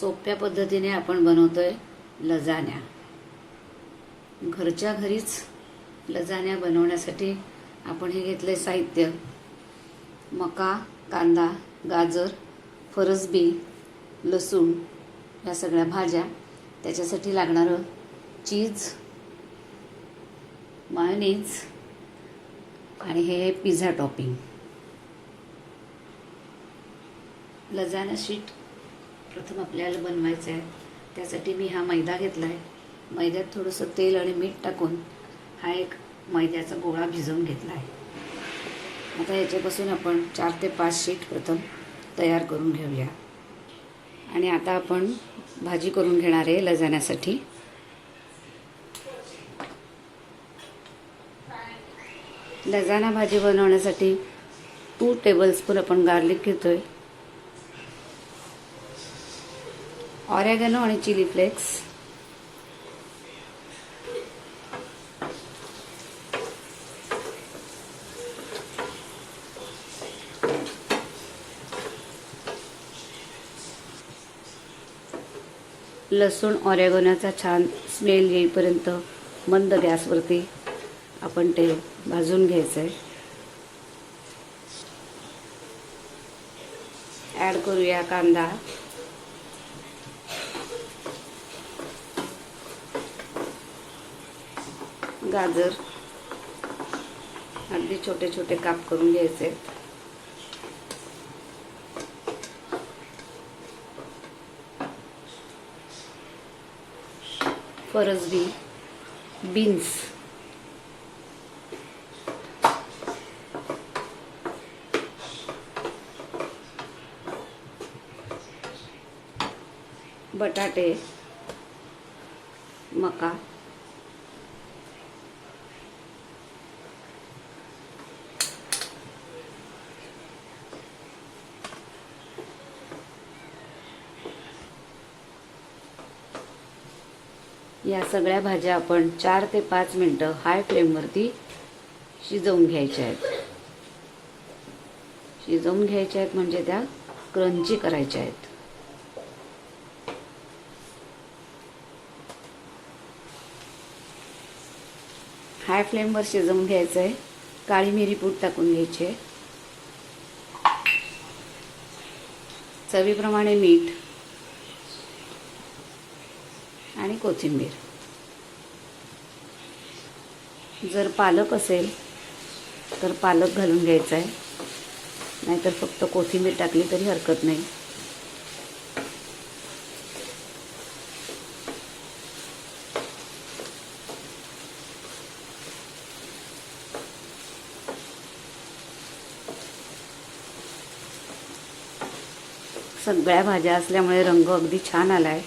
सोप्या पद्धतीने आपण बनवतोय लजाण्या. घरच्या घरीच लजाण्या बनवण्यासाठी आपण हे घेतले साहित्य. मका कांदा गाजर फरसबी लसूण या सगळ्या भाज्या. त्याच्यासाठी लागणारं चीज मायोनीज आणि हे पिझ्झा टॉपिंग. लजाना शीट प्रथम आपल्याला बनवायचं आहे त्यासाठी मी हा मैदा घेतला आहे मैद्यात थोडंसं तेल आणि मीठ टाकून हा एक मैद्याचा गोळा भिजवून घेतला आहे आता याच्यापासून आपण चार ते पाच शीट प्रथम तयार करून घेऊया. आणि आता आपण भाजी करून घेणार आहे लजाण्यासाठी लजाना भाजी बनवण्यासाठी टू टेबलस्पून आपण गार्लिक घेतो आहे ऑरेगॅनो आणि चिली फ्लेक्स. लसूण ऑरेगोनाचा छान स्मेल येईपर्यंत मंद गॅसवरती आपण ते भाजून घ्यायचं आहे ॲड करूया कांदा. गाजर. अगदी छोटे छोटे काप करून घ्यायचे. फरसबी बीन्स. बटाटे मका. या सगळ्या भाज्या आपण चार ते पाच मिनटं हाय फ्लेमवरती शिजवून घ्यायच्या आहेत. शिजवून घ्यायच्या आहेत म्हणजे त्या क्रंची करायच्या आहेत. हाय फ्लेमवर शिजवून घ्यायचं आहे. काळी मिरी पूड टाकून घ्यायची आहे. चवीप्रमाणे मीठ आणि कोथिंबीर. जर पालक असेल तर पालक घालून घ्यायचा आहे. नाहीतर फक्त कोथिंबीर टाकली तरी हरकत नाही. सगळ्या भाज्या असल्यामुळे रंग अगदी छान आलाय.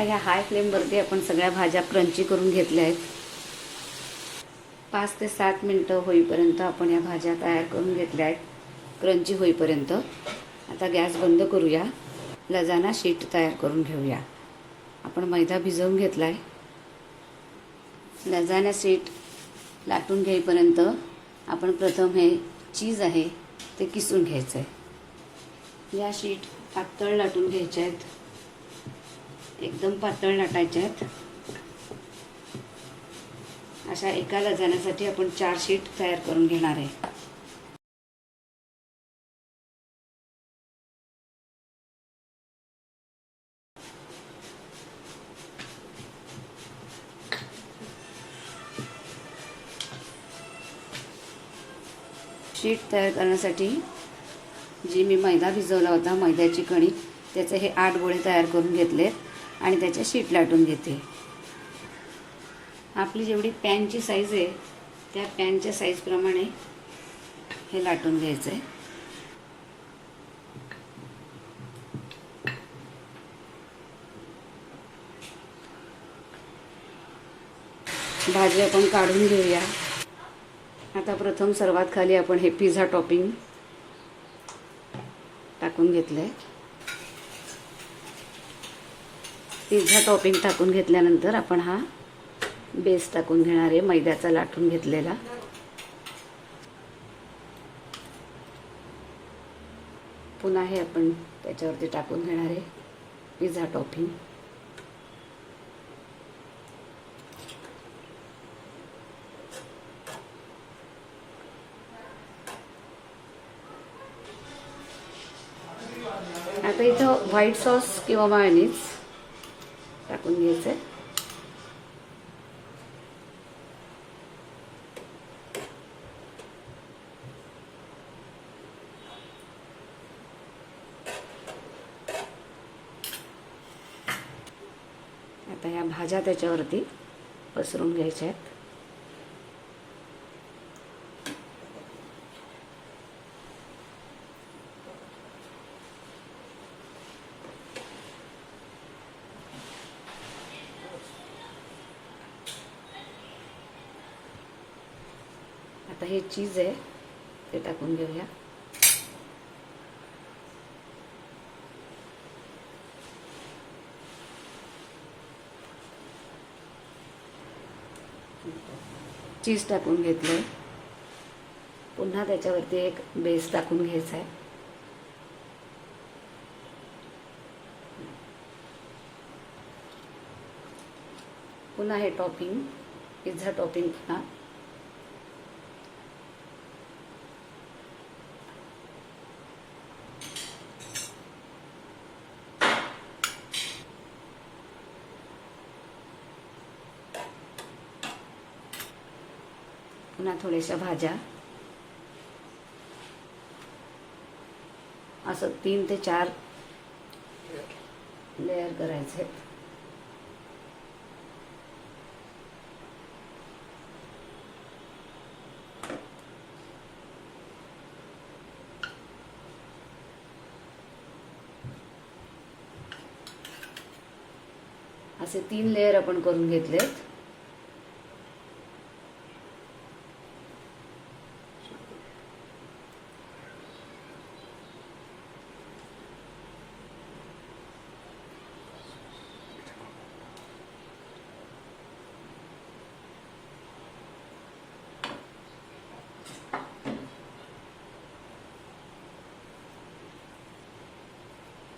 आता ह्या हाय फ्लेमवरती आपण सगळ्या भाज्या क्रंची करून घेतल्या आहेत. पाच ते सात मिनटं होईपर्यंत आपण या भाज्या तयार करून घेतल्या आहेत. क्रंची होईपर्यंत. आता गॅस बंद करूया. लजाना शीट तयार करून घेऊया. आपण मैदा भिजवून घेतला आहे लजाना शीट लाटून घेईपर्यंत आपण प्रथम हे चीज आहे ते किसून घ्यायचं आहे या शीट पातळ लाटून घ्यायच्या आहेत. एकदम पातळ लाटायच्या आहेत. अशा एका लजाण्यासाठी आपण चार शीट तयार करून घेणार आहे. शीट तयार करण्यासाठी जी मी मैदा भिजवला होता मैद्याची कणिक त्याचे हे आठ गोळे तयार करून घेतलेत. आणि त्याच्या शीट लाटून घेते. आपली जेवढी पॅनची साईज आहे त्या पॅनच्या साईजप्रमाणे हे लाटून घ्यायचं आहे भाजी आपण काढून घेऊया. आता प्रथम सर्वात खाली आपण हे पिझ्झा टॉपिंग टाकून घेतलं आहे पिझ्झा टॉपिंग टाकून घेतल्यानंतर आपण हा बेस टाकून घेणार आहे मैद्याचा लाटून घेतलेला. पुन्हा हे आपण त्याच्यावरती टाकून घेणार आहे पिझ्झा टॉपिंग. आता इथं व्हाईट सॉस किंवा मायनीज टाकून घ्यायचं. आहे आता ह्या भाज्या त्याच्यावरती पसरून घ्यायच्या आहेत. आता हे चीज आहे ते टाकून घेऊया. चीज टाकून घेतलं पुन्हा त्याच्यावरती एक बेस टाकून घ्यायचा आहे. पुन्हा हे टॉपिंग पिझ्झा टॉपिंग पुन्हा पुन्हा थोड्याशा भाज्या. असं तीन ते चार लेअर करायचे. असे तीन लेअर आपण करून घेतलेत.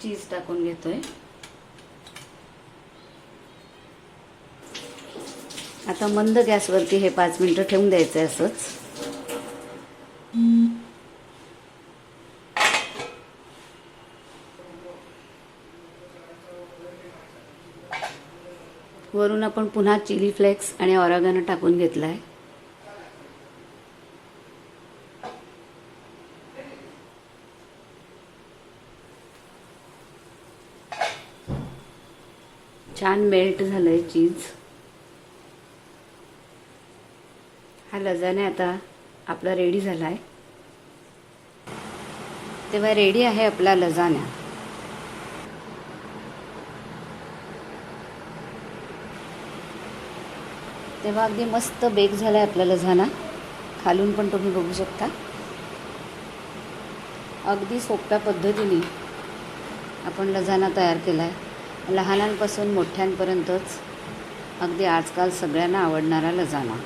चीज टाकून घेतोय. आता मंद गॅसवरती हे पाच मिनिटं ठेवून द्यायचं आहे असंच. वरून आपण पुन्हा चिली फ्लेक्स आणि ऑरागानो टाकून घेतला आहे छान मेल्ट झालंय चीज. हा लजाने आता आपला रेडी झाला आहे तेव्हा रेडी आहे आपला लजाना तेव्हा अगदी मस्त बेक झाला आहे आपला लजाना. खालून पण तुम्ही बघू शकता. अगदी सोप्या पद्धतीने आपण लजाना तयार केला आहे लहानांपासून मोठ्यांपर्यंतच अगदी आजकाल सगळ्यांना आवडणारा लजाना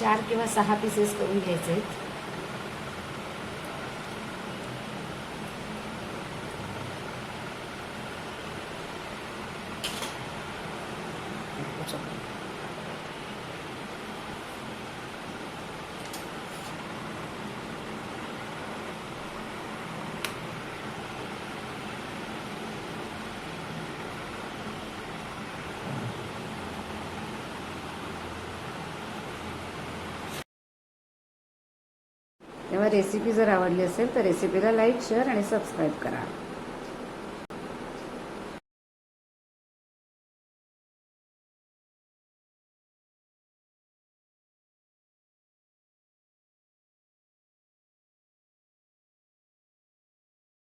चार किंवा सहा पीसेस करून घ्यायचे आहेत तेव्हा रेसिपी जर आवडली असेल तर रेसिपीला लाईक शेअर आणि सबस्क्राईब करा.